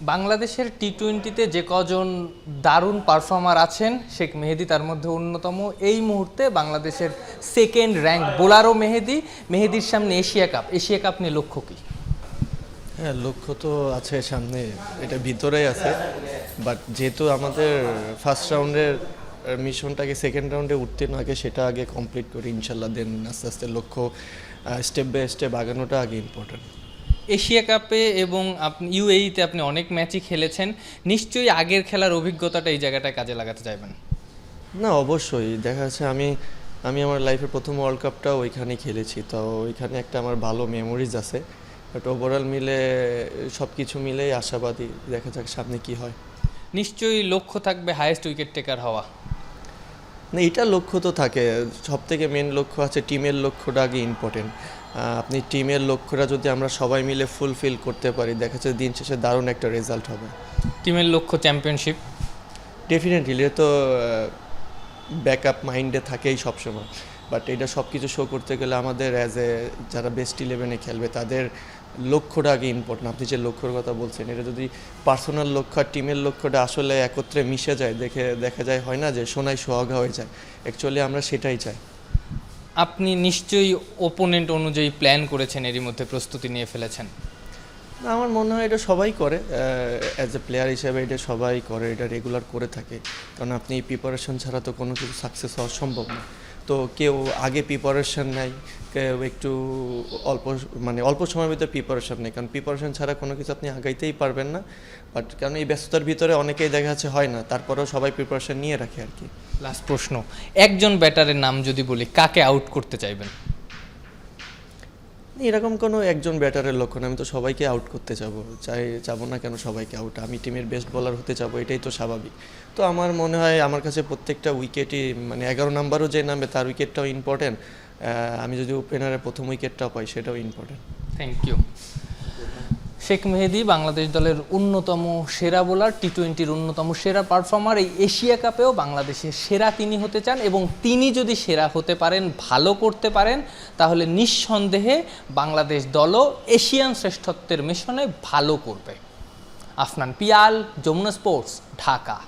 বাংলাদেশের টি টোয়েন্টিতে যে কজন দারুণ পারফর্মার আছেন, শেখ মেহেদি তার মধ্যে অন্যতম। এই মুহূর্তে বাংলাদেশের সেকেন্ড র্যাঙ্ক বোলারও মেহেদি। মেহেদির সামনে এশিয়া কাপ। এশিয়া কাপ নিয়ে লক্ষ্য কী? হ্যাঁ লক্ষ্য তো আছে সামনে। এটা ভিতরেই আছে। বাট যেহেতু আমাদের ফার্স্ট রাউন্ডের মিশনটাকে সেকেন্ড রাউন্ডে উত্তীর্ণ আগে সেটা আগে কমপ্লিট করি, ইনশাল্লাহ দেন আস্তে আস্তে লক্ষ্য স্টেপ বাই স্টেপ আগানোটা আগে ইম্পর্টেন্ট এশিয়া কাপে এবং আপনি ইউএইতে আপনি অনেক ম্যাচই খেলেছেন। নিশ্চয়ই আগের খেলার অভিজ্ঞতাটা এই জায়গাটায় কাজে লাগাতে চাইবেন। না অবশ্যই। দেখা যাচ্ছে আমি আমি আমার লাইফের প্রথম ওয়ার্ল্ড কাপটা ওইখানে খেলেছি। তো ওইখানে একটা আমার ভালো মেমোরিজ আছে। বাট ওভারঅল মিলে সব কিছু মিলেই আশাবাদী। দেখা যাক সামনে কি হয়। নিশ্চয়ই লক্ষ্য থাকবে হায়েস্ট উইকেট টেকার হওয়া। না এটা লক্ষ্য তো থাকে। সব থেকে মেন লক্ষ্য আছে টিমের লক্ষ্যটা আগে ইম্পর্টেন্ট আপনি টিমের লক্ষ্যটা যদি আমরা সবাই মিলে ফুলফিল করতে পারি দেখা যাচ্ছে দিন শেষে দারুণ একটা রেজাল্ট হবে। টিমের লক্ষ্য চ্যাম্পিয়নশিপ ডেফিনেটলি এ তো ব্যাকআপ মাইন্ডে থাকেই সবসময়। বাট এটা সব কিছু শো করতে গেলে আমাদের অ্যাজ এ যারা বেস্ট ইলেভেনে খেলবে তাদের লক্ষ্যটা আগে ইম্পর্টেন্ট আপনি যে লক্ষ্যর কথা বলছেন এটা যদি পার্সোনাল লক্ষ্য আর টিমের লক্ষ্যটা আসলে একত্রে মিশে যায় দেখে দেখা যায় হয় না যে সোনায় সোহাগা হয়ে যায়। অ্যাকচুয়ালি আমরা সেটাই চাই। আপনি নিশ্চয়ই ওপোনেন্ট অনুযায়ী প্ল্যান করেছেন এরই মধ্যে প্রস্তুতি নিয়ে ফেলেছেন। না, আমার মনে হয় এটা সবাই করে। অ্যাজ এ প্লেয়ার হিসেবে এটা সবাই করে এটা রেগুলার করে থাকে। কারণ আপনি প্রিপারেশন ছাড়া তো কোনো কিছু সাকসেস হওয়া সম্ভব না। তো কেউ আগে প্রিপারেশন নেয় কেউ একটু অল্প মানে অল্প সময়ের ভিতরে প্রিপারেশন নেয় কারণ প্রিপারেশন ছাড়া কোনো কিছু আপনি আগাইতেই পারবেন না। বাট কারণ এই ব্যস্ততার ভিতরে অনেকেই দেখা যাচ্ছে হয় না, তারপরেও সবাই প্রিপারেশন নিয়ে রাখে আর কি। লাস্ট প্রশ্ন, একজন ব্যাটারের নাম যদি বলি, কাকে আউট করতে চাইবেন? এরকম কোনো একজন ব্যাটারের লক্ষণ, আমি তো সবাইকে আউট করতে যাব। চাই, যাব না কেন সবাইকে আউট আমি টিমের বেস্ট বলার হতে যাব, এটাই তো স্বাভাবিক। তো আমার মনে হয়, আমার কাছে প্রত্যেকটা উইকেটই মানে এগারো নাম্বারও যে নামবে তার উইকেটটাও ইম্পর্টেন্ট আমি যদি ওপেনারে প্রথম উইকেটটাও পাই, সেটাও important thank you Sheikh Mehedi Bangladesh দলের অন্যতম সেরা বোলার টি টোয়েন্টির অন্যতম সেরা পারফর্মার এই এশিয়া কাপেও বাংলাদেশের সেরা তিনি হতে চান এবং তিনি যদি সেরা হতে পারেন, ভালো করতে পারেন, তাহলে নিঃসন্দেহে বাংলাদেশ দলও এশিয়ান শ্রেষ্ঠত্বের মিশনে ভালো করবে। আফনান পিয়াল, যমুনা স্পোর্টস, ঢাকা।